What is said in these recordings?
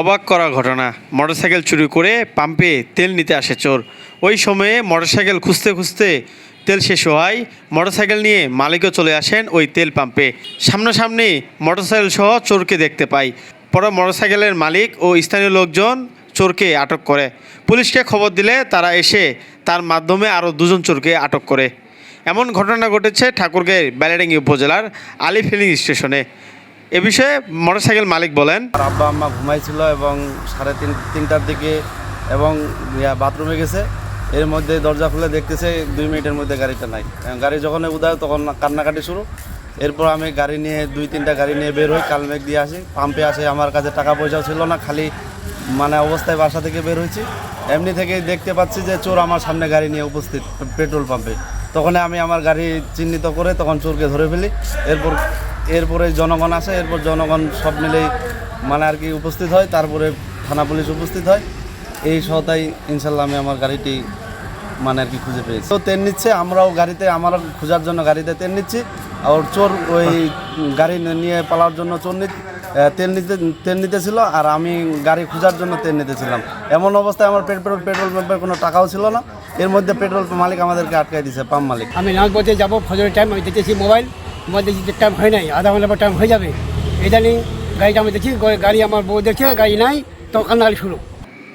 অবাক করা ঘটনা। মোটরসাইকেল চুরি করে পাম্পে তেল নিতে আসে চোর। ওই সময়ে মোটরসাইকেল খুঁজতে খুঁজতে তেল শেষ হওয়ায় মোটরসাইকেল নিয়ে মালিকও চলে আসেন ওই তেল পাম্পে। সামনাসামনি মোটরসাইকেল সহ চোরকে দেখতে পাই। পরে মোটরসাইকেলের মালিক ও স্থানীয় লোকজন চোরকে আটক করে। পুলিশকে খবর দিলে তারা এসে তার মাধ্যমে আরও দুজন চোরকে আটক করে। এমন ঘটনা ঘটেছে ঠাকুরগাঁয়ের ব্যালেডাঙ্গি উপজেলার আলি ফিলিং স্টেশনে। এ বিষয়ে মোটরসাইকেল মালিক বলেন। আব্বা আম্মা ঘুমাইছিল এবং সাড়ে তিন, তিনটার দিকে এবং বাথরুমে গেছে। এর মধ্যে দরজা খুলে দেখতেছে দুই মিনিটের মধ্যে গাড়িটা নাই। গাড়ি যখন উদায় তখন কান্নাকাটি শুরু। এরপর আমি গাড়ি নিয়ে, দুই, তিনটা গাড়ি নিয়ে বের হই, কালমেঘ দিয়ে আসি। পাম্পে আসে, আমার কাছে টাকা পয়সাও ছিল না, খালি মানে অবস্থায় বাসা থেকে বের হয়েছি। এমনি থেকে দেখতে পাচ্ছি যে চোর আমার সামনে গাড়ি নিয়ে উপস্থিত, পেট্রোল পাম্পে তখন আমি আমার গাড়ি চিহ্নিত করে তখন চোরকে ধরে ফেলি। এরপর এরপরে জনগণ আসে এরপর জনগণ সব মিলেই মানে আর কি উপস্থিত হয়, তারপরে থানা পুলিশ উপস্থিত হয়। এই সহতাই ইনশাল্লাহ আমি আমার গাড়িটি মানে আর কি খুঁজে পেয়েছি। তো তেল নিচ্ছে, আমরাও গাড়িতে, আমার খোঁজার জন্য গাড়িতে তেল নিচ্ছি। আর চোর ওই গাড়ি নিয়ে পালার জন্য চোর তেল নিতে তেল নিতেছিল আর আমি গাড়ি খোঁজার জন্য তেল নিতেছিলাম। এমন অবস্থায় আমার পেট্রোল পেট্রোল পাম্পের কোনো টাকাও ছিল না। এর মধ্যে পেট্রোল মালিক আমাদেরকে আটকাই দিয়েছে পাম্প মালিক। আমি বলতে যাব, ফজরের টাইম আমি দেখেছি মোবাইল। মোবাইল দেখছি যে টাইম হয় নাই আধা ঘণ্টা পর টাইম হয়ে যাবে। ইদানিং গাড়িটা আমি দেখি গাড়ি আমার বউ দেখছে গাড়ি নাই তখন কান্নাকাটি শুরু।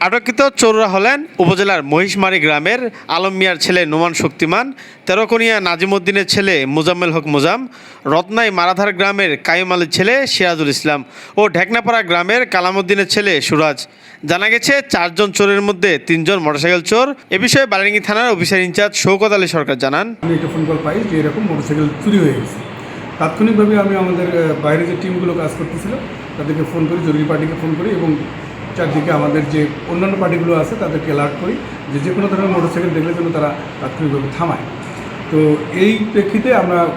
আটককৃত চোররা হলেন উপজেলার মহিষমারি গ্রামের আলম মিয়ার ছেলে নোমান শক্তিমান তেরোকনিয়া নাজিমুদ্দিনের ছেলে মোজাম্মেল হক মোজাম রত্নাই মারাধার গ্রামের কাইম আলীর ছেলে সিরাজুল ইসলাম ও ঢেকনাপাড়া গ্রামের কালামুদ্দিনের ছেলে সুরাজ। জানা গেছে চারজন চোরের মধ্যে তিনজন মোটরসাইকেল চোর। এ বিষয়ে বালিঙ্গি থানার officer in charge Shaukat Ali Sarkar জানান। আমি একটা ফোন কল পাই যে এরকম মোটরসাইকেল চুরি হয়ে গেছে। তাৎক্ষণিকভাবে আমি আমাদের বাইরে যে টিমগুলো কাজ করতেছিল, তাদেরকে ফোন করি, জরুরি পার্টিকে ফোন করি এবং চারদিকে আমাদের যে অন্যান্য পার্টিগুলো আছে, তাদেরকে অ্যালার্ট করি যে যে কোনো ধরনের মোটরসাইকেল দেখলে যেন তারা তাৎক্ষণিকভাবে থামায়। তো এই প্রেক্ষিতে আমরা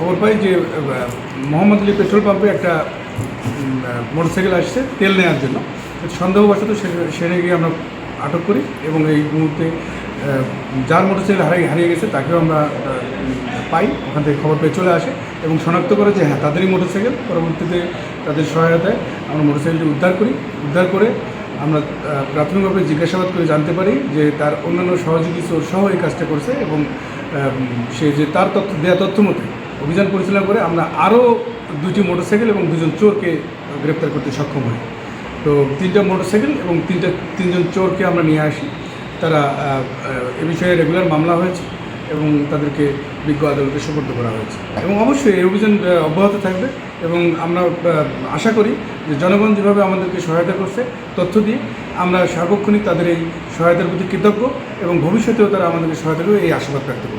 খবর পাই যে মোহাম্মদ আলী পেট্রোল পাম্পে একটা মোটরসাইকেল আসছে তেল নেওয়ার জন্য। সন্দেহবশত সে- সেখানে গিয়ে আমরা আটক করি এবং এই মুহূর্তে যার মোটরসাইকেল হারিয়ে হারিয়ে গেছে তাকেও আমরা পাই, ওখান থেকে খবর পেয়ে চলে আসে এবং শনাক্ত করে যে হ্যাঁ তাদেরই মোটরসাইকেল। পরবর্তীতে তাদের সহায়তায় আমরা মোটরসাইকেলটি উদ্ধার করি। উদ্ধার করে আমরা প্রাথমিকভাবে জিজ্ঞাসাবাদ করে জানতে পারি যে তার অন্যান্য সহযোগী চোর সহ এই কাজটা করছে এবং সে যে তার তথ্য দেওয়া তথ্য মতে অভিযান পরিচালনা করে আমরা আরও দুটি মোটরসাইকেল এবং দুজন চোরকে গ্রেপ্তার করতে সক্ষম হই। তো তিনটা মোটরসাইকেল এবং তিনটা, তিনজন চোরকে আমরা নিয়ে আসি। তারা এ বিষয়ে রেগুলার মামলা হয়েছে। এবং তাদেরকে বিজ্ঞ আদালতে সুপর্দ করা হয়েছে। এবং অবশ্যই এই অভিযান অব্যাহত থাকবে এবং আমরা আশা করি যে জনগণ যেভাবে আমাদেরকে সহায়তা করছে, তথ্য দিয়ে আমরা সার্বক্ষণিক তাদের এই সহায়তার প্রতি কৃতজ্ঞ এবং ভবিষ্যতেও তারা আমাদেরকে সহায়তা করে এই আশীর্বাদ ব্যক্ত করছি।